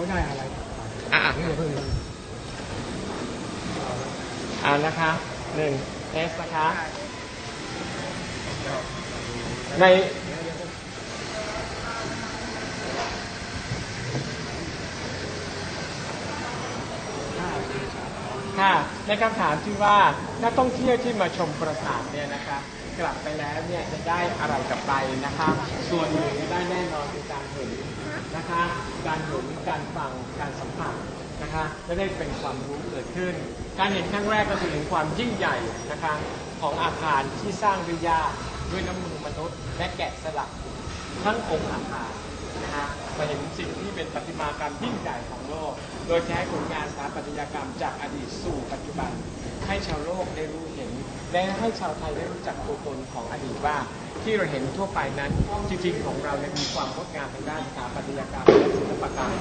เขาได้อะไรกลับไปอะนี่อย่าเพิ่งอ่านะคะหนึ่งเทสนะคะ ในค่ะในคำถามที่ว่านักท่องเที่ยวที่มาชมปราสาทเนี่ยนะคะกลับไปแล้วเนี่ยจะได้อะไรกลับไปนะคะ ส่วนหนึ่งจะได้แน่นอนคือการเห็น นะคะ การเห็นการฟัง การสัมผัสนะคะจะได้เป็นความรู้เกิดขึ้น การเห็นครั้งแรกก็คือเห็นความยิ่งใหญ่นะคะของอาคารที่สร้างด้วยยาด้วยน้ำมือมนุษย์ และแกะสลักทั้งองค์อาคาร นะคะมาเห็นสิ่งที่เป็นปฏิมากรรมยิ่งใหญ่ของโลก โดยใช้ผลงานสถาปัตยกรรมจากอดีตสู่ปัจจุบัน ให้ชาวโลกได้รู้เห็น และให้ชาวไทยได้รู้จักตัวตนของอดีตว่า ที่เราเห็นทั่วไปนั้นจริงๆของเราเนี่ยมีความงดงามทางด้านสถาปัตยกรรมและศิลปกรรม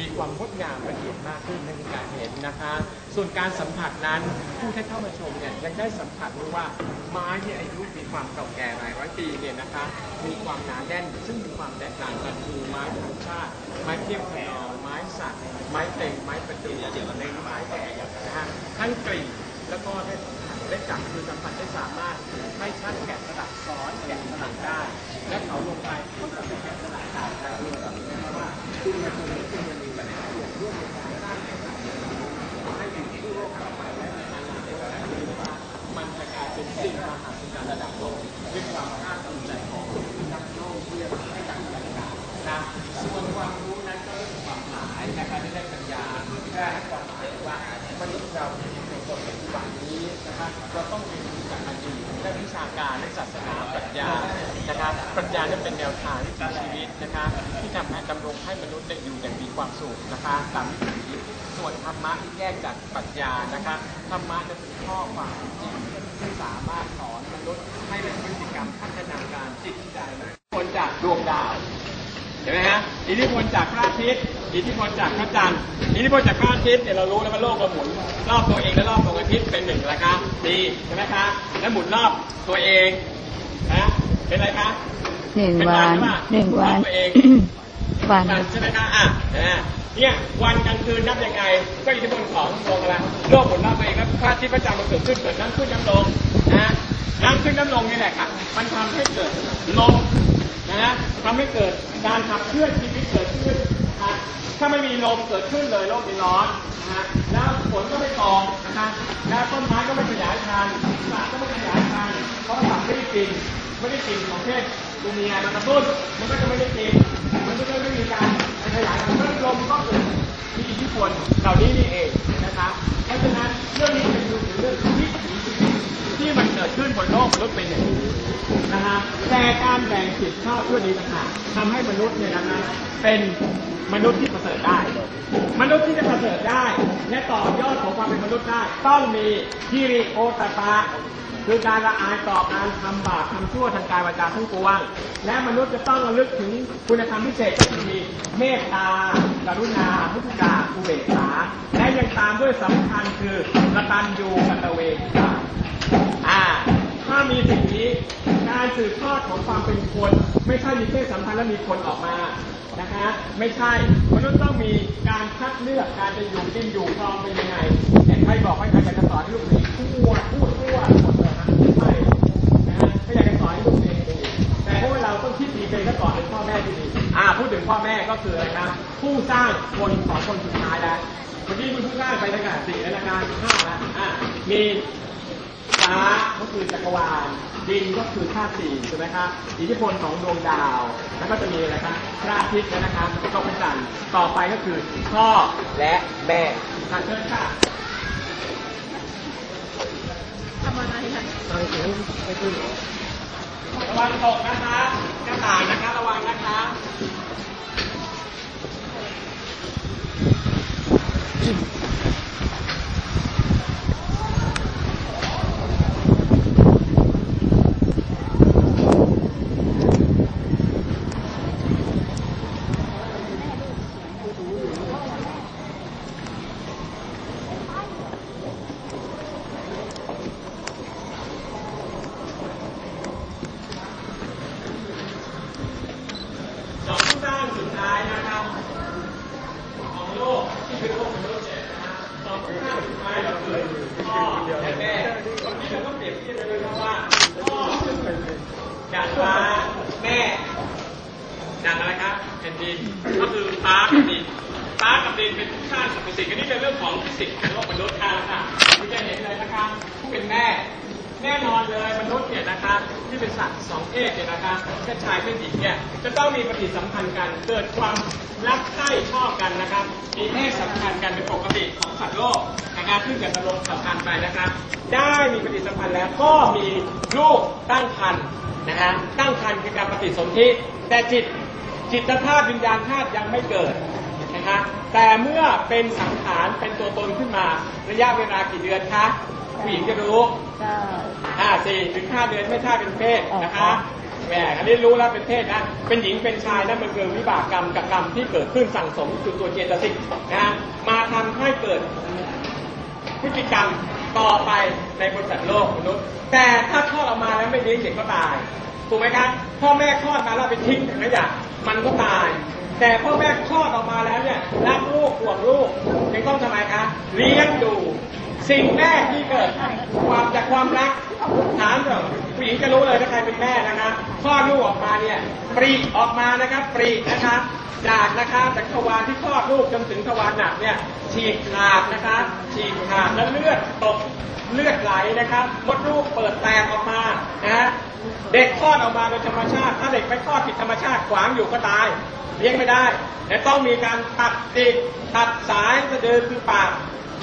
มีความงดงามละเอียดมากขึ้นในการเห็นนะคะ ส่วนการสัมผัสนั้นผู้ที่เข้ามาชมเนี่ยยังได้สัมผัสรู้ว่าไม้ที่อายุมีความเก่าแก่หลายร้อยปีเนี่ยนะคะ มีความหนาแน่นซึ่งมีความแตกต่างกันคือไม้ธรรมชาติไม้เทียมขนอไม้สักไม้เต็งไม้ประดู่ในไม้แก่นะฮะทั้งกลิ่นแล้วก็ได้สัมผัสได้จับคือสัมผัสได้สามารถให้ช่างแกะสลักซ้อนแกะสลักได้ และเขาลงไป ส่วนความรู้นั้นก็เป็นความหมายนะครับที่ได้ปัญญาได้ให้ความหมายว่ามนุษย์เราในตัวตนปัจจุบันนี้นะครับเราต้องเรียนรู้จากอดีตและวิชาการและศาสนาปรัชญานะครับปรัชญานั้นเป็นแนวทางวิถีชีวิตนะคะที่ทำให้ดำรงให้มนุษย์ได้อยู่อย่างมีความสุขนะคะตามวิถีส่วนธรรมะที่แยกจากปรัชญานะคะธรรมะจะเป็นข้อความจริงที่สามารถสอนมนุษย์ให้เป็นพฤติกรรมพัฒนาการจิตใจคนจากดวงดาว ห็นไหมฮะอิทธิพลจากพระอาทิตย์อิทธิพลจากพระจันทร์อิทธิพลจากพระอาทิตย์เนี่ยเรารู้แล้วว่าโลกเราหมุนรอบตัวเองและรอบดวงอาทิตย์เป็นหนึ่งนะคะดีใช่ไหมคะแล้วหมุนรอบตัวเองนะเป็นอะไรคะหนึ่งเป็นวันใช่ปะหนึ่งวันรอบตัวเองวันวันใช่ไหมคะอะเห็นไหมเนี่ยวันกลางคืนนับยังไง ก็อิทธิพลของดวงอะไรโลกหมุนรอบตัวเองแล้วพระอาทิตย์พระจันทร์มันเกิดขึ้นเกิดน้ำขึ้นน้ำลงนะน้ำขึ้นน้ำลงนี่แหละค่ะ มันทำให้เกิดลม นะฮะทำให้เกิดการขับเคลื่อนชีวิตเกิดขึ้นนะฮะถ้าไม่มีลมเกิดขึ้นเลยโลกจะร้อนนะฮะแล้วฝนก็ไม่ตกนะคะแล้วต้นไม้ก็ไม่ขยายพันธุ์สัตว์ก็ไม่ขยายพันธุ์เพราะสัตว์ไม่ได้กินไม่ได้กินของเพศตัวเมียมันกระตุ้นมันก็จะไม่ได้กินมันก็จะไม่มีการขยายพันธุ์แล้วลมก็เกิดมีอิทธิพลเหล่านี้นี่เองนะคะเพราะฉะนั้นเรื่องนี้เป็นเรื่องวิถีชีวิต ที่มันเกิดขึ้นบนโลกมนุษย์เป็นอย่างนี้นะฮะแต่การแบ่งสิทธิชอบชั่วดีต่างหากทำให้มนุษย์เนี่ยนะฮะเป็นมนุษย์ที่ประเสริฐได้ มนุษย์ที่จะประเสริฐได้ และต่อยอดของความเป็นมนุษย์ได้ ต้องมีฮิริโอตตะคือการละอายต่อการทำบาปทำชั่วทางกายวาจาทั้งปวง และมนุษย์จะต้องระลึกถึงคุณธรรมพิเศษก็คือมีเมตตา กรุณามุทิตาอุเบกขา และยังตามด้วยสำคัญคือกตัญญูกตเวทิตา อ่า ถ้ามีสิ่งนี้ การสืบทอดของความเป็นคน ไม่ใช่มีเพศสัมพันธ์แล้วมีคนออกมา นะคะไม่ใช่ มนุษย์ต้องมีการคัดเลือก การจะอยู่กินอยู่ครองเป็นยังไงแต่ใครบอกให้ใครอยากจะสอนลูกหนีทั่วพูดทั่วหมดเลยนะไม่นะฮะไม่อยากจะสอนลูกเองดีแต่พวกเราต้องคิดดีเป็นซะก่อนเป็นพ่อแม่ที่ดี อ่า พูดถึงพ่อแม่ก็คืออะไรครับ ผู้สร้างคนของคนสุดท้ายแล้วเมื่อกี้คุณผู้สร้างไปตั้งแต่สี่แล้วนะครับห้าแล้วอ่ามี ฟ้าก็คือจักรวาล ดินก็คือธาตุสี่ใช่ไหมครับอิทธิพลของดวงดาว แล้วก็จะมีอะไรครับพระอาทิตย์นะครับแล้วก็พระจันทร์ต่อไปก็คือพ่อและแม่ทางเชิญค่ะทำอะไรกันทางเสียงไปขึ้นระวังตกนะคะกระต่ายนะคะระวังนะคะสองผู้สร้างสุดท้ายนะครับ แผ่นดินก็คือฟ้ากับดินฟ้ากับดินเป็นธาตุสรรพสิ่งอันนี้เป็นเรื่องของฟิสิกส์ของโลกมนุษย์ค่ะค่ะคุณจะเห็นเลยนะคะผู้เป็นแม่แน่นอนเลยมนุษย์เนี่ยนะคะที่เป็นสัตว์สองเพศเนี่ยนะคะเพศชายเพศหญิงเนี่ยจะต้องมีปฏิสัมพันธ์กันเกิดความรักใคร่ชอบกันนะครับมีเพศสัมพันธ์กันเป็นปกติของสัตว์โลกนะครับขึ้นกับตลงสัมพันธ์ไปนะครับได้มีปฏิสัมพันธ์แล้วก็มีลูกตั้งครรภ์นะฮะตั้งครรภ์คือการปฏิสนธิแต่จิต จิตธาตุวิญญาณธาตุยังไม่เกิดนะคะแต่เมื่อเป็นสังขารเป็นตัวตนขึ้นมาระยะเวลากี่เดือนคะผู้หญิงจะรู้ก็อ่าสี่ถึงห้าเดือนไม่ทราบเป็นเพศนะคะอ๋อแหมอันนี้รู้แล้วเป็นเพศนะ เป็นหญิงเป็นชายนั่นมันคือวิบากกรรมกับกรรมที่เกิดขึ้นสั่งสมคือตัวเจตสิกนะฮะมาทำให้เกิดพฤติกรรมต่อไปในบริษัทโลกมนุษย์แต่ถ้าคลอดออกมาแล้วไม่เลี้ยงเด็กก็ตายถูกไหมครับ พ่อแม่คลอดมาแล้วไปทิ้งถังขยะมันก็ตาย แต่พ่อแม่คลอดออกมาแล้วเนี่ยรักลูกห่วงลูกยังต้องทำไมคะเลี้ยงดู สิ่งแรกที่เกิดความจากความรัก ผู้หญิงจะรู้เลยถ้าใครเป็นแม่นะคะคลอดลูกออกมาเนี่ยปรีออกมานะครับปรีนะคะจากนะคะจากทวารที่คลอดลูกจนถึงทวารหนักเนี่ยฉีกขาดนะคะฉีกขาดแล้วเลือดตกเลือดไหลนะครับมดลูกเปิดแตกออกมานะฮะเด็กคลอดออกมาโดยธรรมชาติ ถ้าเด็กไม่คลอดผิดธรรมชาติขวางอยู่ก็ตายเลี้ยงไม่ได้และต้องมีการตัดติดตัดสายสะดือคือปาก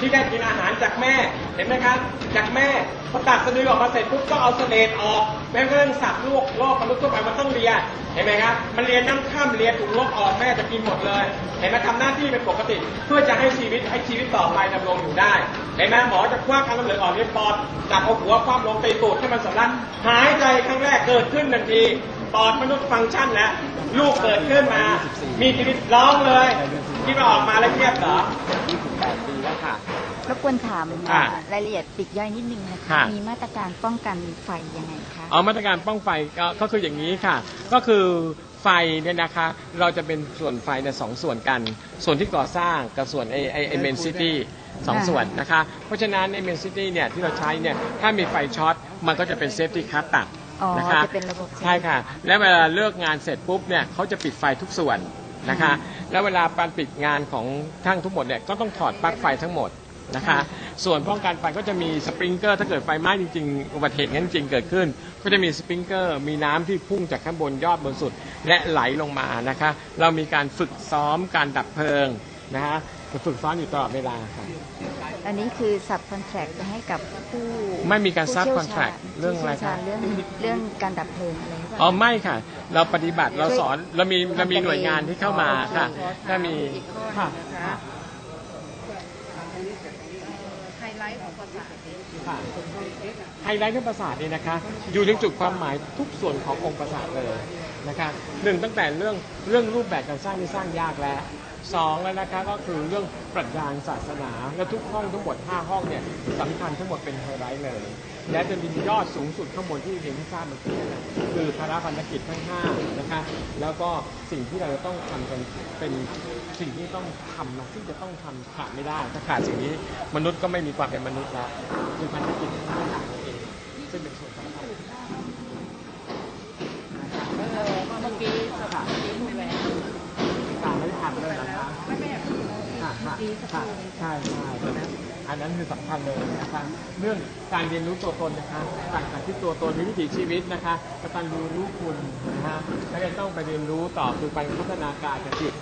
ที่ได้กินอาหารจากแม่ เห็นไหมครับ จากแม่พอตัดสะดือออกมาเสร็จปุ๊บก็เอาเสลดออก แม้กระทั่งสัตว์ลูกโลกมนุษย์ทั่วไปมันต้องเลียเห็นไหมครับ มันเลียน้ำข้ามเลียถุงลมออกแม่จะกินหมดเลย เห็นไหมทำหน้าที่เป็นปกติ เพื่อจะให้ชีวิตให้ชีวิตต่อไปดำรงอยู่ได้ เห็นไหมหมอจะคว้าการน้ำเหลืองออกเลี้ยปอดจับเอาหัวคว่ำลงตีตูดให้มันสำลักหายใจครั้งแรกเกิดขึ้นทันทีปอดมนุษย์ฟังก์ชันแล้วลูกเกิดขึ้นมา มีชีวิตร้องเลย คิดว่าออกมาแล้วเงียบเหรอ 28 ปีแล้วค่ะรบกวนถามอะรายละเอียดปลีกย่อยนิดนึงนะคะ ค่ะ มีมาตรการป้องกันไฟยังไงคะ เอามาตรการป้องไฟก็ก็คืออย่างนี้ค่ะ ก็คือไฟเนี่ยนะคะ เราจะเป็นส่วนไฟในยสองส่วนกัน ส่วนที่ก่อสร้างกับส่วนไอไอไอเมนซิตี้สองอ่าส่วนนะคะ เพราะฉะนั้นในเมนซิตี้เนี่ยที่เราใช้เนี่ยถ้ามีไฟช็อตมันก็จะเป็นเซฟตี้คัตตัด อ๋อ นะคะจะเป็นระบบ ใช่ค่ะ และเวลาเลิกงานเสร็จปุ๊บเนี่ยเขาจะปิดไฟทุกส่วน นะคะ แล้วเวลาการปิดงานของทั้งทุกหมดเนี่ยก็ต้องถอดปลั๊กไฟทั้งหมดนะคะ ส่วนป้องกันไฟก็จะมีสปริงเกอร์ถ้าเกิดไฟไหม้จริงๆอุบัติเหตุนั้นจริงเกิดขึ้น ก็จะมีสปริงเกอร์มีน้ำที่พุ่งจากข้างบนยอดบนสุด และไหลลงมานะคะ เรามีการฝึกซ้อมการดับเพลิงนะคะฝึกซ้อมอยู่ตลอดเวลาค่ะ อันนี้คือสับคอนแทรคจะให้กับผู้ไม่มีการผู้ sub ชี่ยว contract ชาญเรื่องอะไรผู้ชี่ยวชาญครับเรื่องเรื่องการดับเพลิงอะไรหรือเปล่าอ๋อไม่ค่ะ เราปฏิบัติเราสอนเรามีเรามีหน่วยงานที่เข้ามาค่ะถ้ามีค่ะค่ะไฮไลท์ของภาษาค่ะไฮไลท์เรื่องประสาทนี่นะคะ อยู่ในจุดความหมายทุกส่วนขององค์ประสาทเลยนะคะหนึ่งตั้งแต่เรื่องเรื่องรูปแบบการสร้างนี่สร้างยากแล้ว สองแล้วนะคะก็คือเรื่องปรัชญาศาสนา และทุกห้องทั้งหมด5ห้องเนี่ยสำคัญทั้งหมดเป็นไฮไลท์เลย และจะมียอดสูงสุดข้างบนที่เรียนที่ทราบเมื่อกี้นะคือภาระพันธกิจทั้ง5นะคะแล้วก็สิ่งที่เราจะต้องทำกันเป็นสิ่งที่ต้องทำนะที่จะต้องทำขาดไม่ได้ถ้าขาดสิ่งนี้มนุษย์ก็ไม่มีความเป็นมนุษย์แล้วคือพันธกิจทั้งห้าอย่างนั่นเองซึ่งเป็นส่วนสำคัญ เมื่อกี้สถานที่พูดแล้ว ตามไม่ทันเลยนะครับ ใช่ใช่ใช่ใช่อันนั้นคือสำคัญเลยนะคะเรื่องการเรียนรู้ตัวตนนะคะต่างจากที่ตัวตนมีวิถีชีวิตนะคะกตัญญูรู้คุณนะฮะแล้วก็ต้องไปเรียนรู้ต่อคือไปพัฒนาการจิต